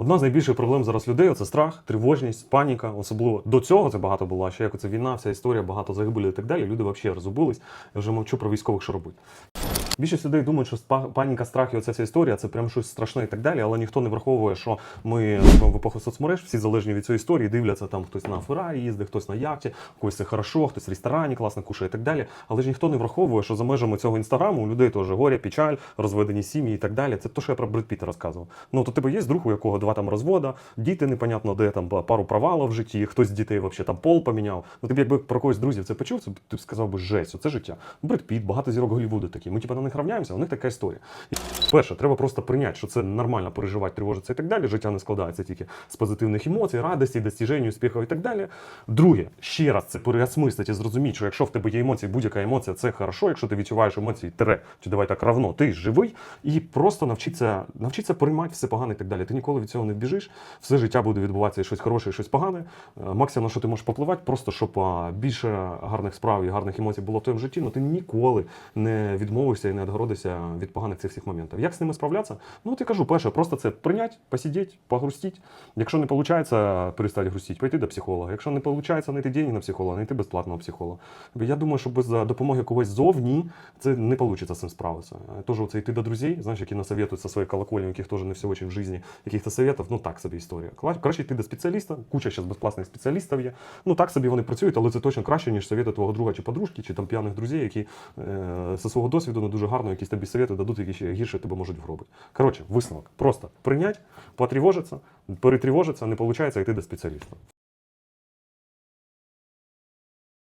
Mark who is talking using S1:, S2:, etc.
S1: Одна з найбільших проблем зараз людей це страх, тривожність, паніка. Особливо до цього це багато було. А ще як це війна, вся історія, багато загибелі і так далі. Люди взагалі розубились. Я вже мовчу про військових, що робити. Більшість людей думають, що паніка, страх і оця вся історія це прям щось страшне і так далі, але ніхто не враховує, що ми в епоху соцмереж, всі залежні від цієї історії, дивляться там хтось на Феррарі їздить, хтось на яхті, когось це хорошо, хтось в ресторані класно кушає і так далі. Але ж ніхто не враховує, що за межами цього інстаграму у людей теж горя, печаль, розведені сім'ї і так далі. Це те, що я про Бред Піта розказував. Ну то тебе є друг, у якого два там розвода, діти непонятно де там пару провалів в житті, хтось з дітей взагалі там пол поміняв. Ну тобі якби про когось друзів це почув, це б ти б сказав би жесть, це життя. Бред Піт, багато зірок Голлівуду такі. Ми типу на них равняємося, у них така історія. І, Перше, треба просто прийняти, що це нормально переживати, тривожитися і так далі. Життя не складається тільки з позитивних емоцій, радості, достіжень, успіхів і так далі. Друге, ще раз це переосмислити і зрозуміти, що якщо в тебе є емоції, будь-яка емоція це хорошо, якщо ти відчуваєш емоції, тере, чи давай так равно, ти живий, і просто навчитися, навчитися приймати все погане і так далі. Ти ніколи від цього не біжиш, все життя буде відбуватися і щось хороше, і щось погане. Е, Максимум, на що ти можеш попливати, просто щоб більше гарних справ і гарних емоцій було в твоєму житті, але ти ніколи не відмовишся і не відгородишся від поганих цих всіх моментів. Як з ними справлятися? Ну, я кажу, перше, просто це прийняти, посидіти, погрустити. Якщо не виходить перестати грустити, пойти до психолога. Якщо не виходить знайти деньги на психолога, знайти безплатного психолога. Я думаю, що без допомоги когось зовні це не вийде з цим справитися. Тоже оце йти до друзей, знаєш, які насоветують со своєї колокольні, яких теж не все очень в житті, яких-то ну так собі історія. Краще йти до спеціаліста, куча зараз безплатних спеціалістів є. Ну так собі вони працюють, але це точно краще, ніж совєти твого друга чи подружки, чи там п'яних друзів, які е, зі свого досвіду не дуже гарно якісь тобі совєти дадуть, які ще гірше тебе можуть вгробити. Коротше, висновок. Просто прийняти, потривожитися, перетривожитися, не виходить йти до спеціаліста.